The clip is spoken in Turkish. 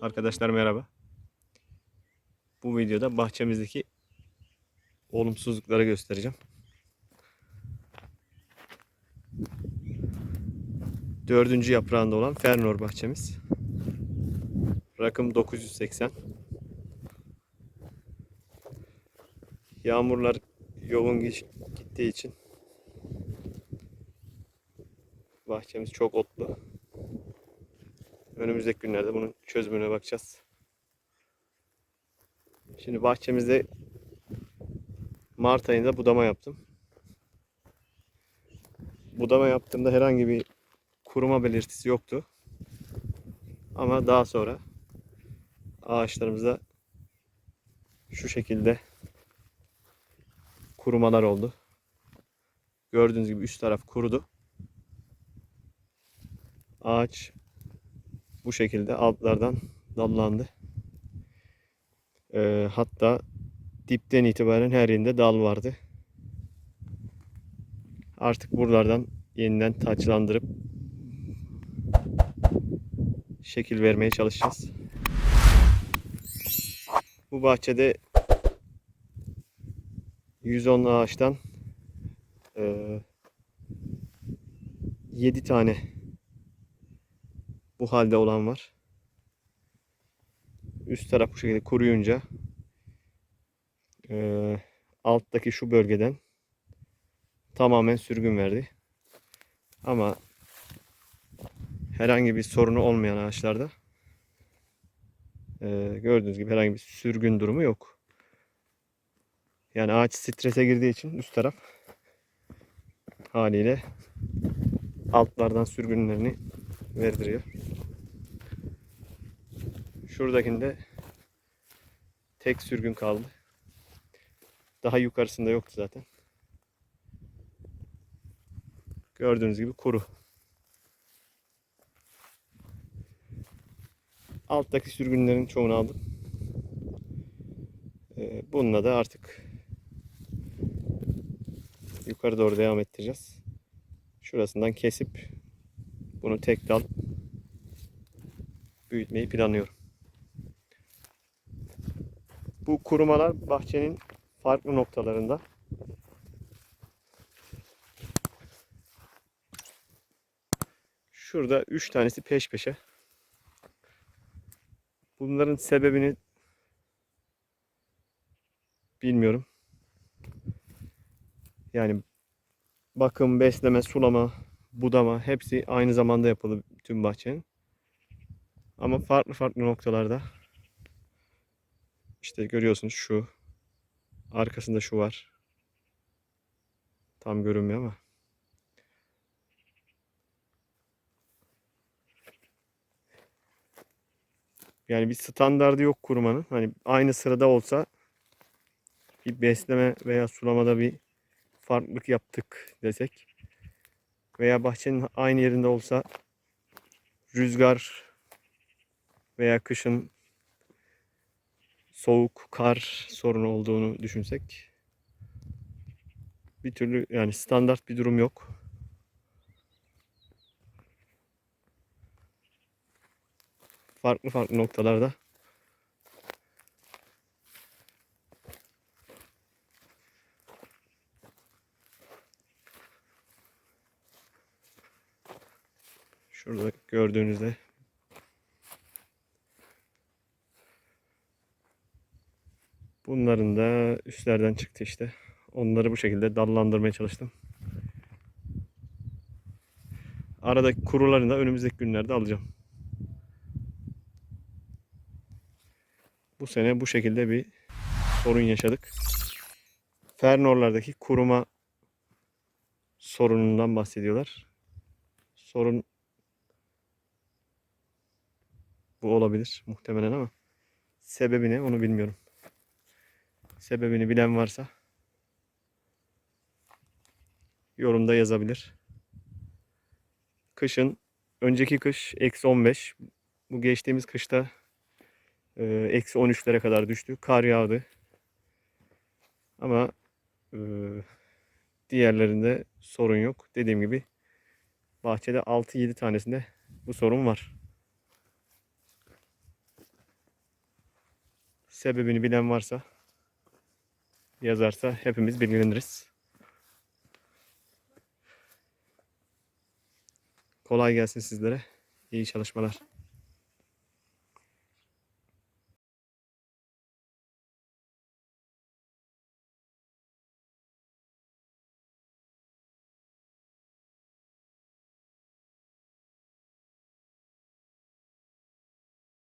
Arkadaşlar merhaba. Bu videoda bahçemizdeki olumsuzlukları göstereceğim. Dördüncü yaprağında olan Fernor bahçemiz. Rakım 980. Yağmurlar yoğun gittiği için bahçemiz çok otlu. Önümüzdeki günlerde bunun çözümüne bakacağız. Şimdi bahçemizde Mart ayında budama yaptım. Budama yaptığımda herhangi bir kuruma belirtisi yoktu. Ama daha sonra ağaçlarımızda şu şekilde kurumalar oldu. Gördüğünüz gibi üst taraf kurudu. Ağaç bu şekilde altlardan dallandı. Ee, hatta dipten itibaren her yerinde dal vardı. Artık buralardan yeniden taçlandırıp şekil vermeye çalışacağız. Bu bahçede 110 ağaçtan eee 7 tane bu halde olan var. Üst taraf bu şekilde kuruyunca eee, alttaki şu bölgeden tamamen sürgün verdi. Ama herhangi bir sorunu olmayan ağaçlarda eee, gördüğünüz gibi herhangi bir sürgün durumu yok. Yani ağaç strese girdiği için üst taraf haliyle altlardan sürgünlerini verdiriyor. Şuradakinde tek sürgün kaldı. Daha yukarısında yoktu zaten. Gördüğünüz gibi kuru. Alttaki sürgünlerin çoğunu aldım. Ee, Bununla da artık yukarı doğru devam ettireceğiz. Şurasından kesip bunu tek dal büyütmeyi planlıyorum. Bu kurumalar bahçenin farklı noktalarında. Şurada 3 tanesi peş peşe. Bunların sebebini bilmiyorum. Yani bakım, besleme, sulama, budama hepsi aynı zamanda yapıldı tüm bahçenin. Ama farklı farklı noktalarda işte görüyorsunuz şu arkasında şu var. Tam görünmüyor ama. Yani bir standardı yok kurumanın. Hani aynı sırada olsa bir besleme veya sulamada bir farklılık yaptık desek veya bahçenin aynı yerinde olsa rüzgar veya kışın soğuk, kar sorunu olduğunu düşünsek bir türlü yani standart bir durum yok. Farklı farklı noktalarda şurada gördüğünüzde Bunların da üstlerden çıktı işte. Onları bu şekilde dallandırmaya çalıştım. Aradaki kurularını da önümüzdeki günlerde alacağım. Bu sene bu şekilde bir sorun yaşadık. Fernorlardaki kuruma sorunundan bahsediyorlar. Sorun bu olabilir muhtemelen ama sebebi ne onu bilmiyorum. Sebebini bilen varsa yorumda yazabilir. Kışın önceki kış eksi 15. Bu geçtiğimiz kışta e, eksi 13'lere kadar düştü. Kar yağdı. Ama e, diğerlerinde sorun yok. Dediğim gibi bahçede 6-7 tanesinde bu sorun var. Sebebini bilen varsa yazarsa hepimiz bilgileniriz. Kolay gelsin sizlere. İyi çalışmalar.